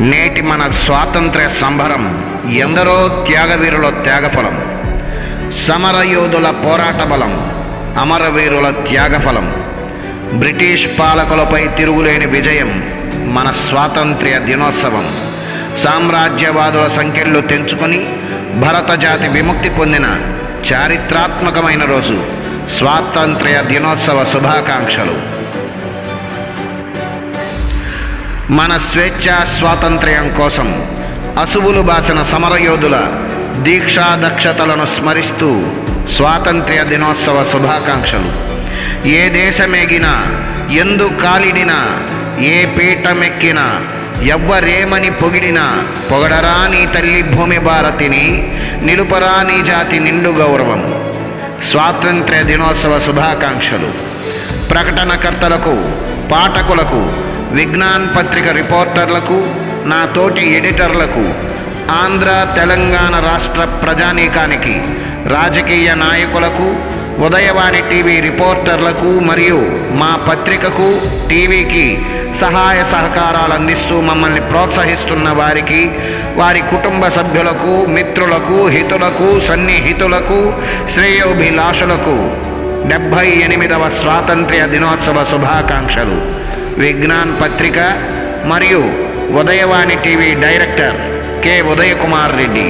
నేటి మన స్వాతంత్ర్య సంబరం ఎందరో త్యాగవీరుల త్యాగఫలం సమరయోధుల పోరాట బలం అమరవీరుల త్యాగఫలం బ్రిటిష్ పాలకులపై తిరుగులేని విజయం మన స్వాతంత్ర్య దినోత్సవం. సామ్రాజ్యవాదుల సంఖ్యలు తెంచుకొని భరత జాతి విముక్తి పొందిన చారిత్రాత్మకమైన రోజు స్వాతంత్ర్య దినోత్సవ శుభాకాంక్షలు. మన స్వేచ్ఛ స్వాతంత్ర్యం కోసం అసువులు బాసిన సమరయోధుల దీక్షా దక్షతలను స్మరిస్తూ స్వాతంత్ర్య దినోత్సవ శుభాకాంక్షలు. ఏ దేశమేగినా ఎందు కాలిడినా ఏ పీఠమెక్కినా ఎవ్వరేమని పొగిడినా పొగడరా నీ తల్లి భూమి భారతిని నిలుపరా నీ జాతి నిండు గౌరవం. స్వాతంత్ర్య దినోత్సవ శుభాకాంక్షలు. ప్రకటనకర్తలకు పాఠకులకు విజ్ఞాన్ పత్రిక రిపోర్టర్లకు నా తోటి ఎడిటర్లకు ఆంధ్ర తెలంగాణ రాష్ట్ర ప్రజానీకానికి రాజకీయ నాయకులకు ఉదయవాణి టీవీ రిపోర్టర్లకు మరియు మా పత్రికకు టీవీకి సహాయ సహకారాలు అందిస్తూ మమ్మల్ని ప్రోత్సహిస్తున్న వారికి వారి కుటుంబ సభ్యులకు మిత్రులకు హితులకు సన్నిహితులకు శ్రేయోభిలాషులకు డెబ్భై ఎనిమిదవ స్వాతంత్ర్య దినోత్సవ శుభాకాంక్షలు. విజ్ఞాన్ పత్రిక మరియు Udayavani TV director K. Udayakumar Reddy.